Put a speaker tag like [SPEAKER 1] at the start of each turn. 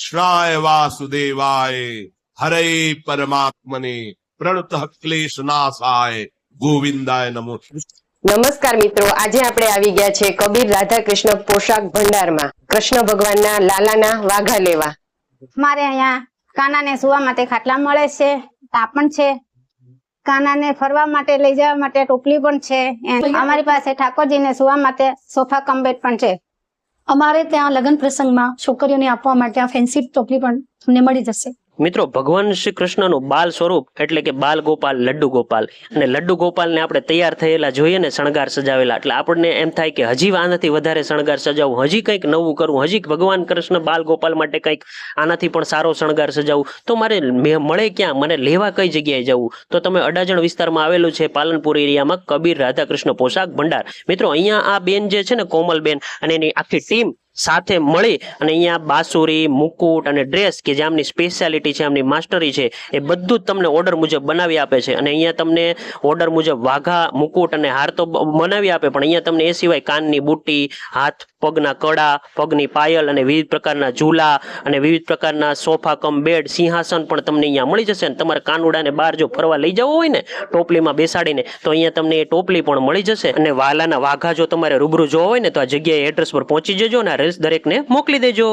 [SPEAKER 1] કૃષ્ણાય વાસુદેવાય હરે પરમાત્મને પ્રણત ક્લેશ નાશાય ગોવિંદાય નમો
[SPEAKER 2] નમસ્કાર મિત્રો આજે આપણે આવી ગયા છે કબીર રાધાકૃષ્ણ પોશાક ભંડારમાં. કૃષ્ણ ભગવાનના લાલાના વાઘા લેવા.
[SPEAKER 3] મારે અહીંયા કાનાને સુવા માટે ખાટલા મળે છે તાપણ છે. કાનાને ફરવા માટે લઈ જવા માટે ટોપલી પણ છે. અમારી પાસે ઠાકોરજીને સુવા માટે સોફા કમ્બેટ પણ છે.
[SPEAKER 4] અમારે ત્યાં લગ્ન પ્રસંગમાં છોકરીઓને આપવા માટે આ ફેન્સી ટોપલી પણ તમને મળી જશે.
[SPEAKER 5] મિત્રો, ભગવાન શ્રી કૃષ્ણનું બાલ સ્વરૂપ એટલે કે બાલ ગોપાલ, લડ્ડુ ગોપાલ. અને લડ્ડુ ગોપાલને આપણે તૈયાર થયેલા જોઈએ ને શણગાર સજાવેલા. એટલે આપણને એમ થાય કે હજી આનાથી વધારે શણગાર સજાવવું હજી કંઈક નવું કરવું હજી ભગવાન કૃષ્ણ બાલ ગોપાલ માટે કંઈક આનાથી પણ સારો શણગાર સજાવું. તો મારે મળે ક્યાં? મને લેવા કઈ જગ્યાએ જવું? તો તમે અડાજણ વિસ્તારમાં આવેલું છે પાલનપુર એરિયામાં કબીર રાધાકૃષ્ણ પોશાક ભંડાર. મિત્રો, અહીંયા આ બેન જે છે ને કોમલબેન અને એની આખી ટીમ સાથે મળી અને અહીંયા બાસુરી, મુકુટ અને ડ્રેસ કે જે આમની સ્પેશિયાલિટી છે, આમની માસ્ટરી છે, એ બધું જ તમને ઓર્ડર મુજબ બનાવી આપે છે. અને અહીંયા તમને ઓર્ડર મુજબ વાઘા, મુકુટ અને હાર તો બનાવી આપે, પણ અહીંયા તમને એ સિવાય કાનની બુટ્ટી, હાથ, પગના કડા, પગની પાયલ અને વિવિધ પ્રકારના ઝૂલા અને વિવિધ પ્રકારના સોફા, કમ બેડ, સિંહાસન પણ તમને અહીંયા મળી જશે. અને તમારે કાનુડાને બહાર જો ફરવા લઈ જવો હોય ને, ટોપલીમાં બેસાડીને, તો અહીંયા તમને એ ટોપલી પણ મળી જશે. અને વાલાના વાઘા જો તમારે રૂબરૂ જોવો હોય ને, તો આ જગ્યાએ એડ્રેસ પર પહોંચી જજો અને રેસ દરેકને મોકલી દેજો.